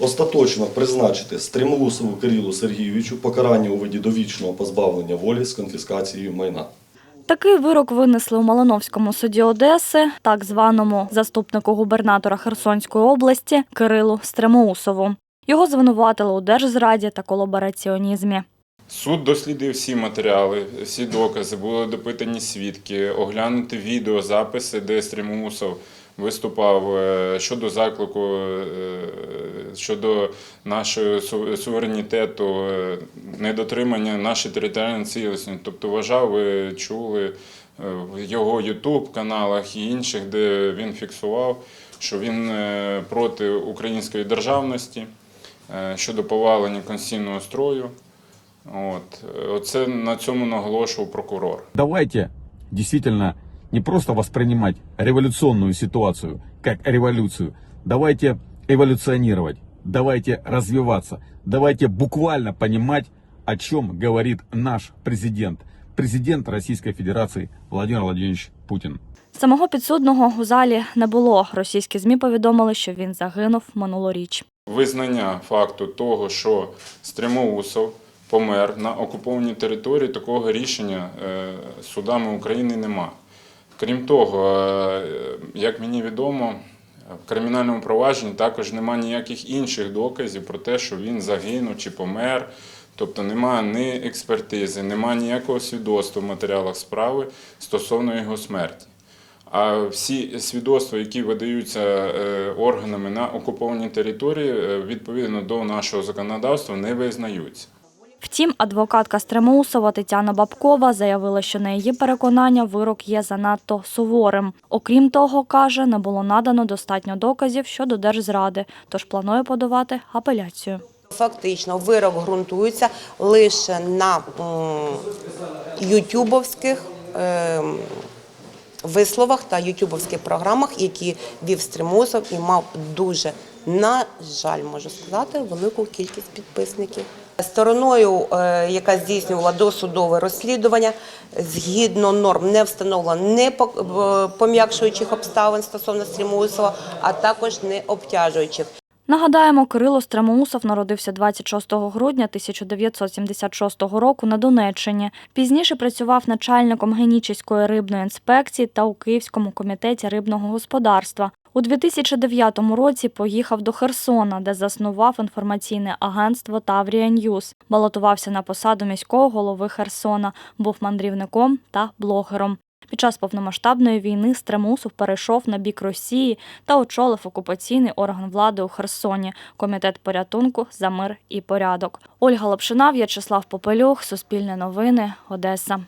остаточно призначити Стримоусову Кирилу Сергійовичу покарання у виді довічного позбавлення волі з конфіскацією майна. Такий вирок винесли у Малиновському суді Одеси, так званому заступнику губернатора Херсонської області Кирилу Стремоусову. Його звинуватили у держзраді та колабораціонізмі. Суд дослідив всі матеріали, всі докази, були допитані свідки, оглянути відеозаписи, де Стрімусов виступав е, щодо заклику, е, щодо нашого суверенітету, е, недотримання нашої територіальної цілісності. Тобто вважав, ви чули в його Ютуб-каналах і інших, де він фіксував, що він проти української державності щодо повалення конституційного строю. От. Оце на цьому наголошував прокурор. Давайте действительно не просто воспринимать революционную ситуацию как революцию. Давайте эволюционировать, давайте развиваться, давайте буквально понимать, о чем говорит наш президент, президент Российской Федерации Владимир Владимирович Путин. Самого підсудного у залі не було. Російські змі повідомили, що він загинув минулоріч. Визнання факту того, що Стримоусов помер на окупованій території, такого рішення е, судами України нема. Крім того, е, як мені відомо, в кримінальному провадженні також немає ніяких інших доказів про те, що він загинув чи помер. Тобто немає ні експертизи, немає ніякого свідоцтва в матеріалах справи стосовно його смерті. А всі свідоцтва, які видаються е, органами на окупованій території, е, відповідно до нашого законодавства, не визнаються. Втім, адвокатка Стремоусова Тетяна Бабкова заявила, що на її переконання вирок є занадто суворим. Окрім того, каже, не було надано достатньо доказів щодо держзради, тож планує подавати апеляцію. Фактично, вирок ґрунтується лише на ютюбовських ем, висловах та ютюбовських програмах, які вів Стримусов і мав дуже, на жаль, можу сказати, велику кількість підписників. Стороною, е, яка здійснювала досудове розслідування, згідно норм не встановлено не пом'якшуючих обставин стосовно Стрімусова, а також не обтяжуючих. Нагадаємо, Кирило Стремоусов народився 26 грудня 1976 року на Донеччині. Пізніше працював начальником Генічеської рибної інспекції та у Київському комітеті рибного господарства. У 2009 році поїхав до Херсона, де заснував інформаційне агентство Таврія Ньюз. Балотувався на посаду міського голови Херсона, був мандрівником та блогером. Під час повномасштабної війни Стремусов перейшов на бік Росії та очолив окупаційний орган влади у Херсоні комітет порятунку за мир і порядок. Ольга Лапшина, В'ячеслав Попелюх, Суспільне новини, Одеса.